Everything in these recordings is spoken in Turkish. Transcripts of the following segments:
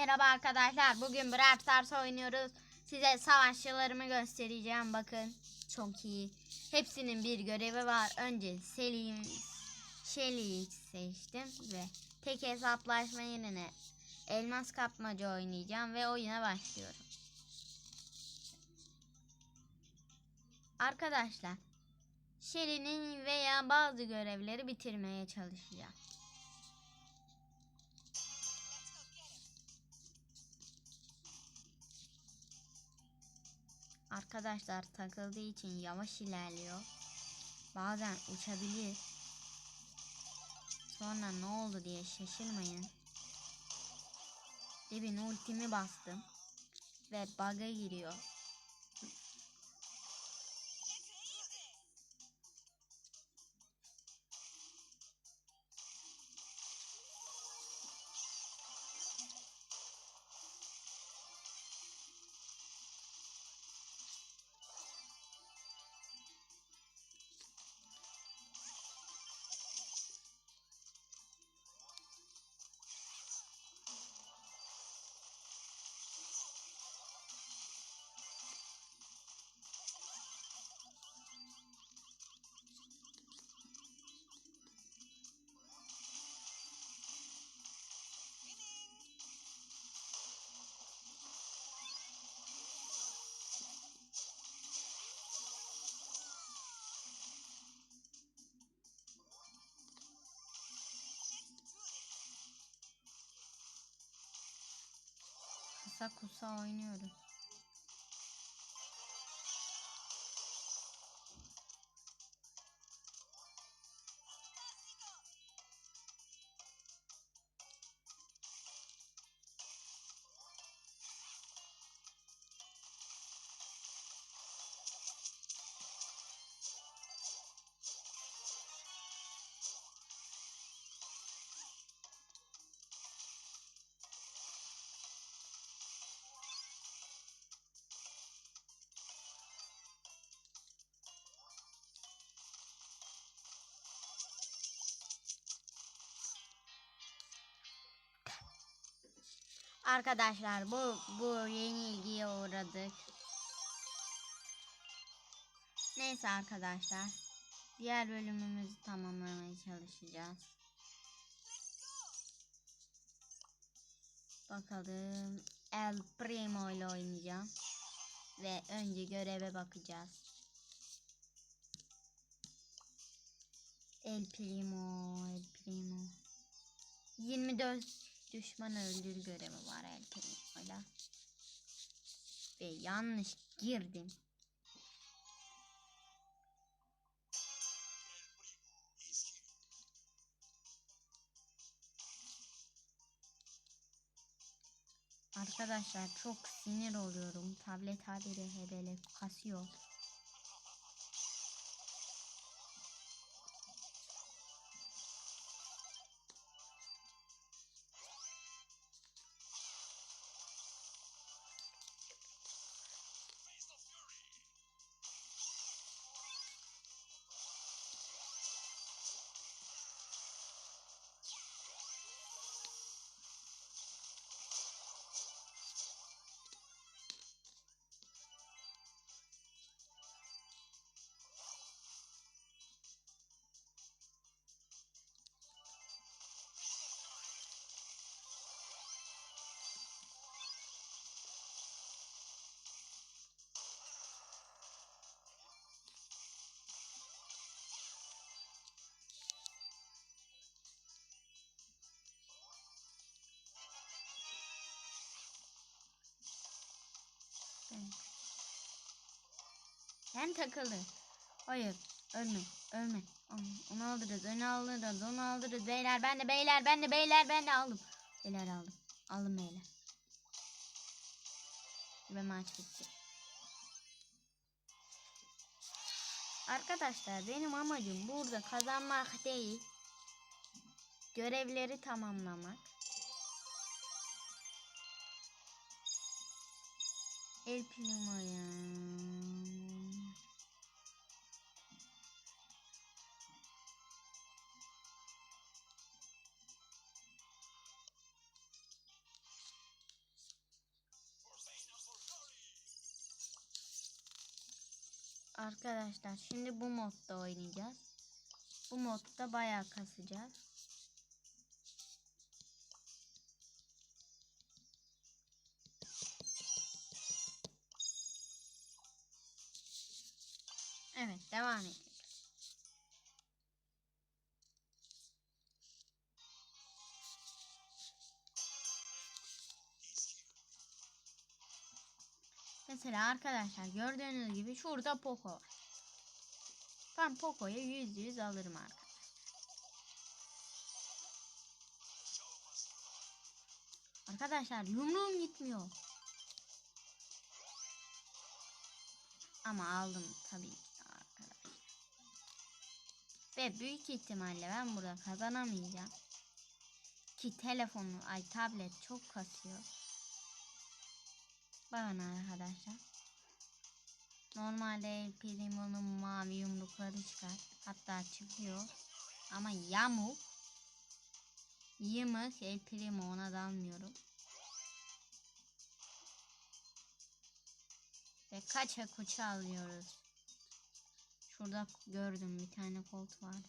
Merhaba arkadaşlar. Bugün Brawl Stars oynuyoruz. Size savaşçılarımı göstereceğim. Bakın. Çok iyi. Hepsinin bir görevi var. Önce Selim Shelly'i seçtim ve tek hesaplaşma yerine elmas kapmaca oynayacağım ve oyuna başlıyorum. Arkadaşlar Shelly'nin veya bazı görevleri bitirmeye çalışacağım. Arkadaşlar takıldığı için yavaş ilerliyor. Bazen uçabilir. Sonra ne oldu diye şaşırmayın. Dibin ultimi bastım. Ve bug'a giriyor. Kısa kusa Arkadaşlar bu bu yenilgiye uğradık. Neyse arkadaşlar. Diğer bölümümüzü tamamlamaya çalışacağız. Bakalım El Primo ile oynayacağım. Ve önce göreve bakacağız. El Primo, El Primo. 24 düşman öldür görevi var El Primo'yla. Ve yanlış girdim. Arkadaşlar çok sinir oluyorum. Tablet haberi hebele kasıyor. Ben takıldım. Hayır. Ölme. Ölme. Onu alırız. Onu alırız. Onu alırız. Beyler ben de beyler ben de beyler ben de aldım. Beyler aldım. Aldım beyler. Ve maç bitti. Arkadaşlar benim amacım burada kazanmak değil. Görevleri tamamlamak. El Primo ya. Arkadaşlar şimdi bu modda oynayacağız. Bu modda bayağı kasacağız. Evet devam edelim. Mesela arkadaşlar gördüğünüz gibi şurada Poco var. Ben Poco'yu yüz yüz alırım arkadaşlar. Arkadaşlar yumruğum gitmiyor. Ama aldım tabii ki arkadaşlar. Ve büyük ihtimalle ben burada kazanamayacağım. Ki telefonu ay tablet çok kasıyor. Bakın arkadaşlar. Normalde El Primo'nun mavi yumrukları çıkar. Hatta çıkıyor. Ama yamuk. Yımık El Primo ona dalmıyorum. Ve kaça kuça alıyoruz. Şurada gördüm bir tane kolt vardı.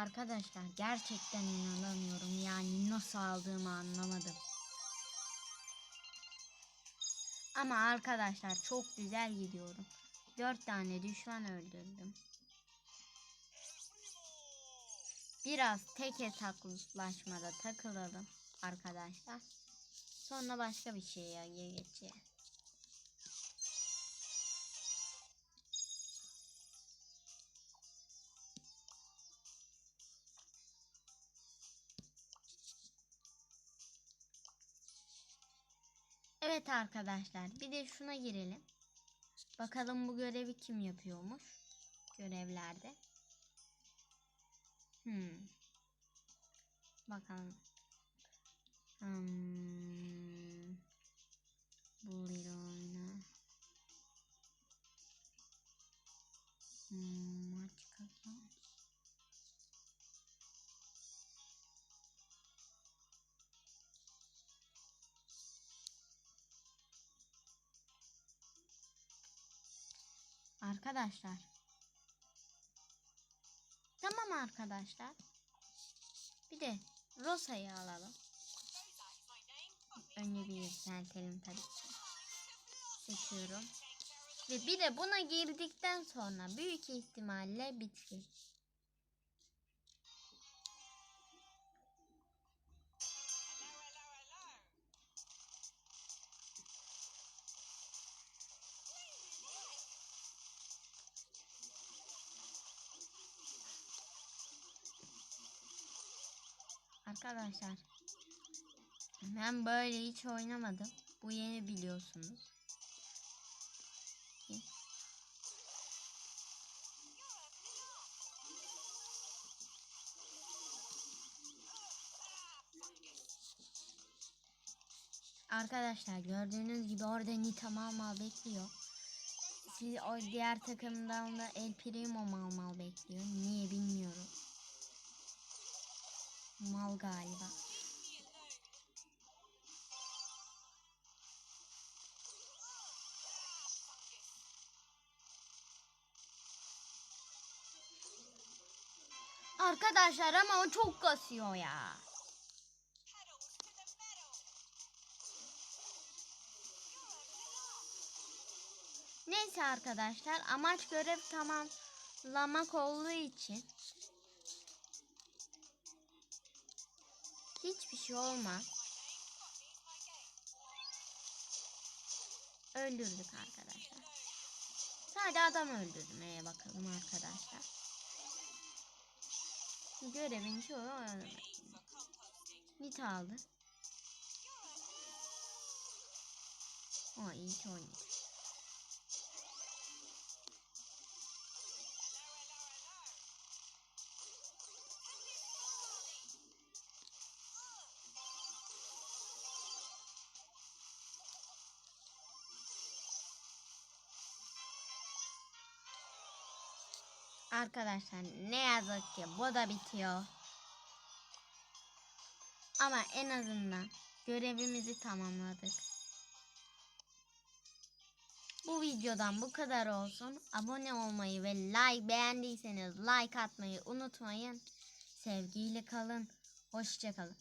Arkadaşlar gerçekten inanamıyorum. Yani nasıl aldığımı anlamadım. Ama arkadaşlar çok güzel gidiyorum. Dört tane düşman öldürdüm. Biraz tek hesaplaşmada takılalım arkadaşlar. Sonra başka bir şeye geçeceğiz. Evet arkadaşlar bir de şuna girelim. Bakalım bu görevi kim yapıyormuş. Görevlerde. Hmm. Bakalım. Hmm. Arkadaşlar. Tamam arkadaşlar. Bir de Rosa'yı alalım. Önce bir yükseltelim tabii. Seçiyorum. Ve bir de buna girdikten sonra büyük ihtimalle bitki. Arkadaşlar ben böyle hiç oynamadım. Bu yeni biliyorsunuz. Arkadaşlar gördüğünüz gibi orada Nita mal bekliyor. Siz o diğer takımdan da El Primo mal bekliyor. Niye bilmiyorum. Mal galiba. Arkadaşlar ama o çok kasıyor ya. Neyse arkadaşlar amaç görev tamamlamak olduğu için hiçbir şey olmaz. Öldürdük arkadaşlar. Sadece adam öldürdüm. Ee, bakalım arkadaşlar. Görevin çoğu öldürmek. Nit aldı. O iyi ki oynadı. Arkadaşlar ne yazık ki bu da bitiyor. Ama en azından görevimizi tamamladık. Bu videodan bu kadar olsun. Abone olmayı ve like beğendiyseniz like atmayı unutmayın. Sevgiyle kalın. Hoşçakalın.